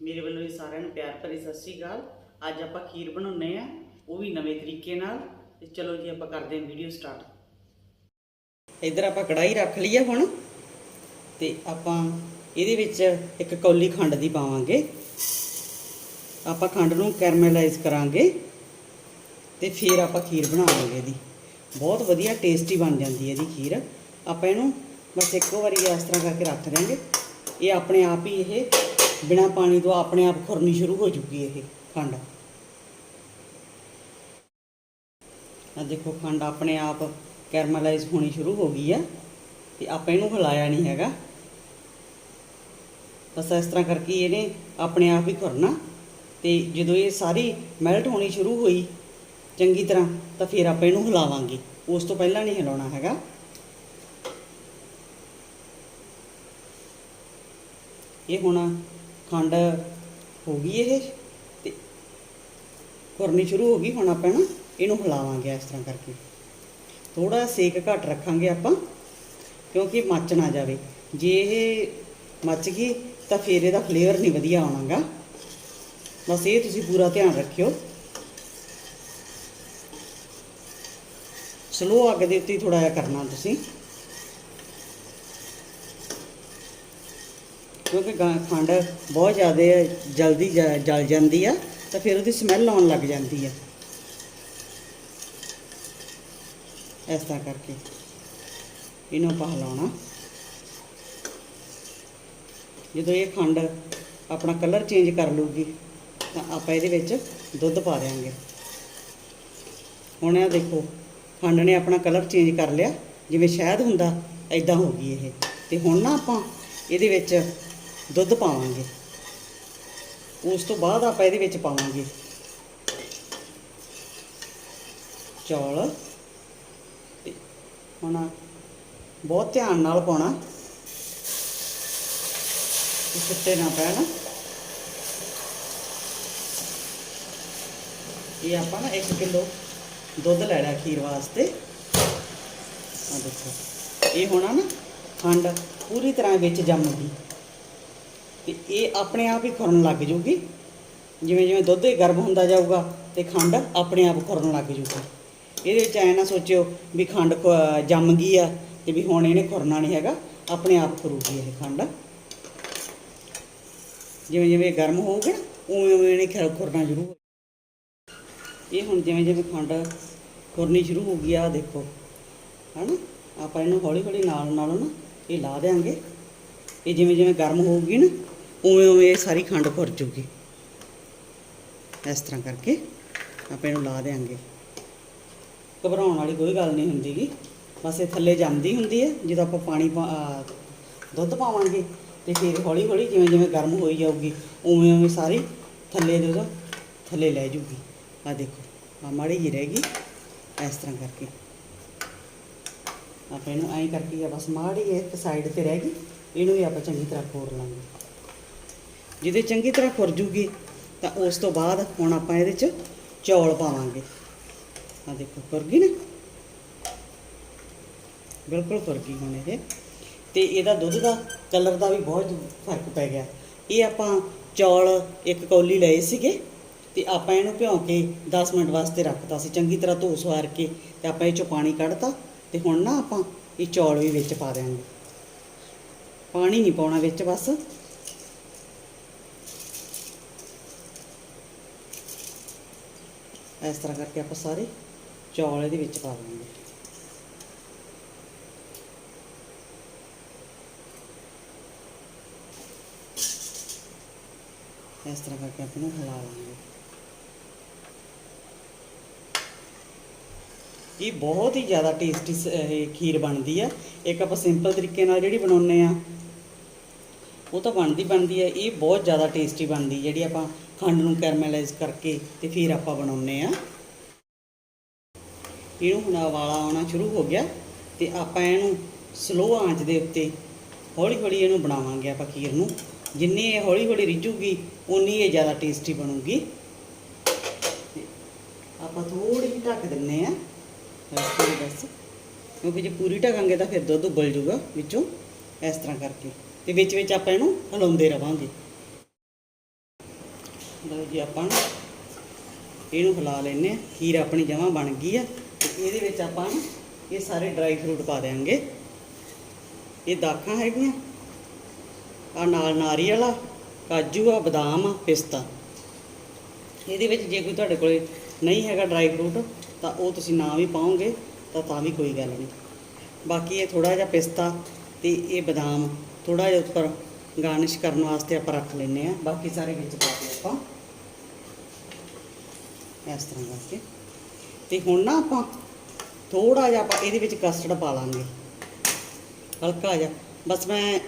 ਮੇਰੇ ਵੱਲੋਂ ਵੀ ਸਾਰਿਆਂ ਨੂੰ ਪਿਆਰ ਭਰੀ ਸਤਿ ਸ਼੍ਰੀ ਅਕਾਲ। ਅੱਜ ਆਪਾਂ ਖੀਰ ਬਣਾਉਨੇ ਆ ਉਹ ਵੀ ਨਵੇਂ ਤਰੀਕੇ ਨਾਲ। ਤੇ ਚਲੋ ਜੀ, ਆਪਾਂ ਕਰਦੇ ਹਾਂ ਵੀਡੀਓ ਸਟਾਰਟ ਇੱਧਰ ਆਪਾਂ ਕੜਾਈ ਰੱਖ ਲਈ ਆ ਹੁਣ। ਤੇ ਆਪਾਂ ਇਹਦੇ ਵਿੱਚ ਇੱਕ ਕੌਲੀ ਖੰਡ ਦੀ ਪਾਵਾਂਗੇ। ਆਪਾਂ ਖੰਡ ਨੂੰ ਕੈਰਮਲਾਈਜ਼ ਕਰਾਂਗੇ। ਤੇ ਫਿਰ ਆਪਾਂ ਖੀਰ ਬਣਾਵਾਂਗੇ ਇਹਦੀ। ਬਹੁਤ ਵਧੀਆ ਟੇਸਟੀ ਬਣ ਜਾਂਦੀ ਹੈ ਇਹਦੀ ਖੀਰ। ਆਪਾਂ ਇਹਨੂੰ ਬਸ ਇੱਕੋ ਵਾਰੀ ਇਸ ਤਰ੍ਹਾਂ ਕਰਕੇ ਰੱਖ ਦਿਆਂਗੇ। ਇਹ ਆਪਣੇ ਆਪ ਹੀ ਇਹ ਬਿਨਾ ਪਾਣੀ ਤੋਂ ਆਪਣੇ ਆਪ ਖੁਰਨੀ ਸ਼ੁਰੂ ਹੋ ਜੂਗੀ ਇਹ ਖੰਡ। ਆ ਦੇਖੋ ਖੰਡ ਆਪਣੇ ਆਪ ਕੈਰਮਲਾਈਜ਼ ਹੋਣੀ ਸ਼ੁਰੂ ਹੋ ਗਈ ਆ ਤੇ ਆਪਾਂ ਇਹਨੂੰ ਹਿਲਾਇਆ ਨਹੀਂ ਹੈਗਾ। ਬਸ ਇਸ ਤਰ੍ਹਾਂ ਕਰਕੇ ਇਹਨੇ ਆਪਣੇ ਆਪ ਹੀ ਖੁਰਨਾ ਤੇ ਜਦੋਂ ਇਹ ਸਾਰੀ ਮੈਲਟ ਹੋਣੀ ਸ਼ੁਰੂ ਹੋਈ ਚੰਗੀ ਤਰ੍ਹਾਂ ਤਾਂ ਫਿਰ ਆਪਾਂ ਇਹਨੂੰ ਹਿਲਾਵਾਂਗੇ। ਉਸ ਤੋਂ ਪਹਿਲਾਂ ਨਹੀਂ ਹਿਲਾਉਣਾ ਹੈਗਾ। ਇਹ ਹੁਣ ਖੰਡ ਹੋ ਗਈ ਇਹ ਤੇ ਘੁਰਨੀ ਸ਼ੁਰੂ ਹੋ ਗਈ ਹੁਣ ਆਪਾਂ ਨਾ ਇਹਨੂੰ ਹਿਲਾਵਾਂਗੇ ਇਸ ਤਰ੍ਹਾਂ ਕਰਕੇ। ਥੋੜਾ ਸੇਕ ਘੱਟ ਰੱਖਾਂਗੇ ਆਪਾਂ, ਕਿਉਂਕਿ ਮੱਚ ਨਾ ਜਾਵੇ। ਜੇ ਇਹ ਮੱਚ ਗਈ ਤਾਂ ਫਿਰ ਇਹਦਾ ਫਲੇਵਰ ਨਹੀਂ ਵਧੀਆ ਆਉਣਾਗਾ। ਬਸ ਇਹ ਤੁਸੀਂ ਪੂਰਾ ਧਿਆਨ ਰੱਖਿਓ। ਸਲੋ ਅੱਗ ਦੇ ਉੱਤੇ ਥੋੜਾ ਜਿਹਾ ਕਰਨਾ ਤੁਸੀਂ। ਕਿਉਂਕਿ ਗਾਂ- ਖੰਡ ਬਹੁਤ ਜ਼ਿਆਦਾ ਜਲਦੀ ਜ- ਜਲ ਜਾਂਦੀ ਆ ਤਾਂ ਫਿਰ ਉਹਦੀ ਸਮੈਲ ਆਉਣ ਲੱਗ ਜਾਂਦੀ ਆ। ਇਸ ਤਰ੍ਹਾਂ ਕਰਕੇ ਇਹਨੂੰ ਆਪਾਂ ਹਿਲਾਉਣਾ। ਜਦੋਂ ਇਹ ਖੰਡ ਆਪਣਾ ਕਲਰ ਚੇਂਜ ਕਰ ਲੂਗੀ ਤਾਂ ਆਪਾਂ ਇਹਦੇ ਵਿੱਚ ਦੁੱਧ ਪਾ ਦਿਆਂਗੇ। ਹੁਣ ਇਹ ਦੇਖੋ, ਖੰਡ ਨੇ ਆਪਣਾ ਕਲਰ ਚੇਂਜ ਕਰ ਲਿਆ। ਜਿਵੇਂ ਸ਼ਹਿਦ ਹੁੰਦਾ ਐਦਾਂ ਹੋ ਗਈ ਇਹ। ਤੇ ਹੁਣ ਨਾ ਆਪਾਂ ਇਹਦੇ ਵਿੱਚ ਦੁੱਧ ਪਾਵਾਂਗੇ। ਉਸ ਤੋਂ ਬਾਅਦ ਆਪਾਂ ਇਹਦੇ ਵਿੱਚ ਪਾਵਾਂਗੇ। ਚੌਲ। ਤੇ ਹੁਣ ਬਹੁਤ ਧਿਆਨ ਨਾਲ ਪਾਉਣਾ। ਕਿ ਸੁੱਟੇ ਨਾ ਪੈਣ। ਇਹ ਆਪਾਂ ਨਾ 1 ਕਿਲੋ ਦੁੱਧ ਲੈ ਲਿਆ ਖੀਰ ਵਾਸਤੇ। ਆ ਦੇਖੋ। ਇਹ ਹੋਣਾ ਨਾ ਖੰਡ ਪੂਰੀ ਤਰ੍ਹਾਂ ਵਿੱਚ ਜੰਮ ਗਈ। ਤੇ ਇਹ ਆਪਣੇ ਆਪ ਹੀ ਖੁਰਨ ਲੱਗ ਜੂਗੀ। ਜਿਵੇਂ ਜਿਵੇਂ ਦੁੱਧ ਹੀ ਗਰਮ ਹੁੰਦਾ ਜਾਊਗਾ ਤੇ ਖੰਡ ਆਪਣੇ ਆਪ ਖੁਰਨ ਲੱਗ ਜੂਗੀ। ਇਹਦੇ ਵਿੱਚ ਐ ਨਾ ਸੋਚਿਓ ਵੀ ਖੰਡ ਖ- ਜੰਮ ਗਈ ਆ ਤੇ ਵੀ ਹੁਣ ਇਹਨੇ ਖੁਰਨਾ ਨਹੀਂ ਹੈਗਾ, ਆਪਣੇ ਆਪ ਖੁਰੂਗੀ ਇਹ ਖੰਡ। ਜਿਵੇਂ ਜਿਵੇਂ ਗਰਮ ਹੋਊਗਾ ਉਵੇਂ ਉਵੇਂ ਇਹਨੇ ਖਿਰ ਖੁਰਨਾ ਸ਼ੁਰੂ ਹੋ ਇਹ ਹੁਣ ਜਿਵੇਂ ਜਿਵੇਂ ਖੰਡ ਖੁਰਨੀ ਸ਼ੁਰੂ ਹੋ ਗਈ ਆ ਦੇਖੋ। ਹਨਾ? ਆਪਾਂ ਇਹਨੂੰ ਹੌਲੀ ਹੌਲੀ ਨਾਲ ਨਾਲ ਨਾ ਇਹ ਲਾ ਦੇਾਂਗੇ ਇਹ ਜਿਵੇਂ ਜਿਵੇਂ ਗਰਮ ਹੋਊਗੀ ਨਾ ਉਵੇਂ ਉਵੇਂ ਇਹ ਸਾਰੀ ਖੰਡ ਭੁਰ ਜੂਗੀ। ਇਸ ਤਰ੍ਹਾਂ ਕਰਕੇ ਆਪਾਂ ਇਹਨੂੰ ਲਾ ਦੇਾਂਗੇ ਘਬਰਾਉਣ ਵਾਲੀ ਕੋਈ ਗੱਲ ਨਹੀਂ ਹੁੰਦੀਗੀ ਬਸ ਇਹ ਥੱਲੇ ਜੰਮਦੀ ਹੁੰਦੀ ਹੈ, ਜਦੋਂ ਆਪਾਂ ਪਾਣੀ ਪਾ- ਦੁੱਧ ਪਾਵਾਂਗੇ ਤੇ ਫਿਰ ਹੌਲੀ ਹੌਲੀ ਜਿਵੇਂ ਜਿਵੇਂ ਗਰਮ ਹੋਈ ਜਾਊਗੀ, ਉਵੇਂ ਉਵੇਂ ਸਾਰੀ ਥੱਲੇ ਦੇ ਉਹਦਾ ਥੱਲੇ ਲੈ ਜੂਗੀ। ਆ ਦੇਖੋ ਆ ਮਾੜੀ ਜਿਹੀ ਰਹਿ ਗਈ। ਇਸ ਤਰ੍ਹਾਂ ਕਰਕੇ ਆਪਾਂ ਇਹਨੂੰ ਐਂ ਕਰਕੇ ਆ ਬਸ ਮਾੜੀ ਜਿਹੀ ਇੱਕ ਸਾਈਡ ਤੇ ਰਹਿ ਗਈ, ਇਹਨੂੰ ਵੀ ਆਪਾਂ ਚੰਗੀ ਤਰ੍ਹਾਂ ਖੋਰ ਲਾਂਗੇ। ਜਿਹਦੇ ਚੰਗੀ ਤਰ੍ਹਾਂ ਖੁਰ ਜੂਗੀ, ਤਾਂ ਉਸ ਤੋਂ ਬਾਅਦ ਹੁਣ ਆਪਾਂ ਇਹਦੇ 'ਚ ਚੌਲ ਪਾਵਾਂਗੇ। ਆ ਦੇਖੋ, ਖੁਰ ਗਈ ਨਾ? ਬਿਲਕੁਲ ਖੁਰ ਗਈ ਹੁਣ ਇਹ। ਤੇ ਇਹਦਾ ਦੁੱਧ ਦਾ ਕਲਰ ਦਾ ਵੀ ਬਹੁਤ ਫ਼ਰਕ ਪੈ ਗਿਆ। ਇਹ ਆਪਾਂ ਚੌਲ ਇੱਕ ਕੌਲੀ ਲਏ ਸੀਗੇ, ਤੇ ਆਪਾਂ ਇਹਨੂੰ ਭਿਉਂ ਕੇ 10 ਮਿੰਟ ਵਾਸਤੇ ਰੱਖਤਾ ਸੀ। ਚੰਗੀ ਤਰ੍ਹਾਂ ਧੋ ਸਵਾਰ ਕੇ ਤੇ ਆਪਾਂ ਇਹ ਚੋਂ ਪਾਣੀ ਕੱਢਤਾ, ਤੇ ਹੁਣ ਨਾ ਆਪਾਂ ਇਹ ਚੌਲ ਵੀ ਵਿੱਚ ਪਾ ਦਿਆਂਗੇ। ਪਾਣੀ ਨਹੀਂ ਪਾਉਣਾ ਵਿੱਚ ਬਸ। ਇਸ ਤਰ੍ਹਾਂ ਕਰਕੇ ਆਪਾਂ ਸਾਰੇ ਚੌਲ ਇਹਦੇ ਵਿੱਚ ਪਾ ਦਿਆਂਗੇ ਇਸ ਤਰ੍ਹਾਂ ਕਰਕੇ ਆਪਾਂ ਨੂੰ ਹਿਲਾ ਲਾਂਗੇ। ਇਹ ਬਹੁਤ ਹੀ ਜ਼ਿਆਦਾ ਟੇਸਟੀ ਇਹ ਖੀਰ ਬਣਦੀ ਆ। ਇੱਕ ਆਪਾਂ ਸਿੰਪਲ ਤਰੀਕੇ ਨਾਲ ਜਿਹੜੀ ਬਣਾਉਨੇ ਆ, ਉਹ ਤਾਂ ਬਣਦੀ ਬਣਦੀ ਹੈ ਇਹ ਬਹੁਤ ਜ਼ਿਆਦਾ ਟੇਸਟੀ ਬਣਦੀ ਜਿਹੜੀ ਆਪਾਂ ਖੰਡ ਨੂੰ ਕੈਰਮਲਾਈਜ਼ ਕਰਕੇ ਤੇ ਫਿਰ ਆਪਾਂ ਬਣਾਉਨੇ ਆ ਇਹਨੂੰ ਹੁਣ ਉਬਾਲਾ ਆਉਣਾ ਸ਼ੁਰੂ ਹੋ ਗਿਆ ਤੇ ਆਪਾਂ ਇਹਨੂੰ ਸਲੋ ਆਂਚ ਦੇ ਉੱਤੇ ਹੌਲੀ ਹੌਲੀ ਇਹਨੂੰ ਬਣਾਵਾਂਗੇ ਆਪਾਂ ਖੀਰ ਨੂੰ। ਜਿੰਨੀ ਇਹ ਹੌਲੀ ਹੌਲੀ ਰਿੱਝੂਗੀ ਉਨੀ ਇਹ ਜ਼ਿਆਦਾ ਟੇਸਟੀ ਬਣੂਗੀ। ਆਪਾਂ ਥੋੜੀ ਜਿਹੀ ਢੱਕ ਦਿੰਨੇ ਆ ਥੋੜੀ ਬਸ। ਕਿਉਂਕਿ ਜੇ ਪੂਰੀ ਢਕਾਂਗੇ ਤਾਂ ਫਿਰ ਦੁੱਧ ਉਬਲ ਜਾਊਗਾ ਵਿੱਚੋਂ, ਇਸ ਤਰ੍ਹਾਂ ਕਰਕੇ। ਤੇ ਵਿੱਚ ਵਿੱਚ ਆਪਾਂ ਇਹਨੂੰ ਹਲਾਉਂਦੇ ਰਵਾਂਗੇ। ਲਓ ਜੀ ਆਪਾਂ ਨਾ। ਇਹਨੂੰ ਹਿਲਾ ਲੈਨੇ ਆ ਖੀਰ ਆਪਣੀ ਜਮਾ ਬਣ ਗਈ ਆ। ਤੇ ਇਹਦੇ ਵਿੱਚ ਆਪਾਂ ਨਾ ਇਹ ਸਾਰੇ ਡਰਾਈ ਫਰੂਟ ਪਾ ਦੇਾਂਗੇ ਇਹ ਦਾਖਾਂ ਹੈਗੀਆਂ। ਆ ਨਾਲ ਨਾਰੀਅਲ ਆ ਕਾਜੂ ਆ, ਬਦਾਮ ਆ, ਪਿਸਤਾ। ਇਹਦੇ ਵਿੱਚ ਜੇ ਕੋਈ ਤੁਹਾਡੇ ਕੋਲੇ ਨਹੀਂ ਹੈਗਾ ਡਰਾਈ ਫਰੂਟ ਤਾਂ ਉਹ ਤੁਸੀਂ ਨਾ ਵੀ ਪਾਓਗੇ, ਤਾਂ ਤਾਂ ਵੀ ਕੋਈ ਗੱਲ ਨਹੀਂ। ਬਾਕੀ ਇਹ ਥੋੜਾ ਜਿਹਾ ਪਿਸਤਾ ਤੇ ਇਹ ਬਦਾਮ ਥੋੜਾ ਜਿਹਾ ਉੱਪਰ ਗਾਰਨਿਸ਼ ਕਰਨ ਵਾਸਤੇ ਆਪਾਂ ਰੱਖ ਲੈਨੇ ਆ ਬਾਕੀ ਸਾਰੇ ਵਿੱਚ ਪਾ ਕੇ ਆਪਾਂ ਇਸ ਤਰ੍ਹਾਂ ਕਰਕੇ। ਤੇ ਹੁਣ ਨਾ ਆਪਾਂ ਥੋੜਾ ਜਿਹਾ ਆਪਾਂ ਇਹਦੇ ਵਿੱਚ ਕਸਟਰਡ ਪਾ ਲਾਂਗੇ। ਹਲਕਾ ਜਿਹਾ। ਬਸ ਮੈਂ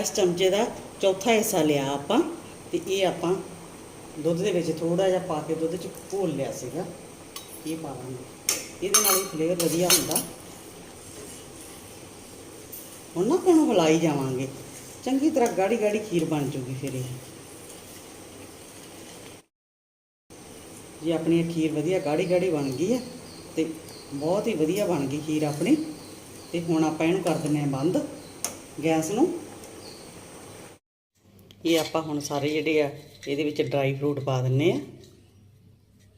ਇਸ ਚਮਚੇ ਦਾ ਚੌਥਾ ਹਿੱਸਾ ਲਿਆ ਆਪਾਂ। ਤੇ ਇਹ ਆਪਾਂ ਦੁੱਧ ਦੇ ਵਿੱਚ ਥੋੜਾ ਜਿਹਾ ਪਾ ਕੇ ਦੁੱਧ ਚ ਘੋਲ ਲਿਆ ਸੀਗਾ। ਇਹ ਪਾ ਲਾਂਗੇ। ਇਹਦੇ ਨਾਲ ਹੀ ਫਲੇਵਰ ਵਧੀਆ ਹੁੰਦਾ। ਹੁਣ ਨਾ ਆਪਾਂ ਨੂੰ ਹਿਲਾਈ ਜਾਵਾਂਗੇ। ਚੰਗੀ ਤਰ੍ਹਾਂ ਗਾੜੀ ਗਾੜੀ ਖੀਰ ਬਣ ਜੂਗੀ ਫਿਰ ਇਹ। ਜੀ, ਆਪਣੀ ਖੀਰ ਵਧੀਆ ਗਾੜੀ ਗਾੜੀ ਬਣ ਗਈ ਹੈ ਤੇ ਬਹੁਤ ਹੀ ਵਧੀਆ ਬਣ ਗਈ ਖੀਰ ਆਪਣੀ। ਤੇ ਹੁਣ ਆਪਾਂ ਇਹਨੂੰ ਕਰ ਦਿੰਨੇ ਆ ਬੰਦ ਗੈਸ ਨੂੰ। ਇਹ ਆਪਾਂ ਹੁਣ ਸਾਰੇ ਜਿਹੜੇ ਆ, ਇਹਦੇ ਵਿੱਚ ਡਰਾਈ ਫਰੂਟ ਪਾ ਦਿੰਨੇ ਆ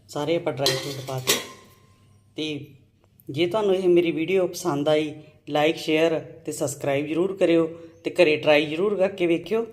ਸਾਰੇ ਆਪਾਂ ਡਰਾਈ ਫਰੂਟ ਪਾ ਦਿੱਤੇ ਤੇ ਜੇ ਤੁਹਾਨੂੰ ਇਹ ਮੇਰੀ ਵੀਡੀਓ ਪਸੰਦ ਆਈ ਲਾਈਕ ਸ਼ੇਅਰ ਤੇ ਸਬਸਕ੍ਰਾਈਬ ਜ਼ਰੂਰ ਕਰਿਓ। ਤੇ ਘਰੇ ਟਰਾਈ ਜ਼ਰੂਰ ਕਰਕੇ ਵੇਖਿਓ।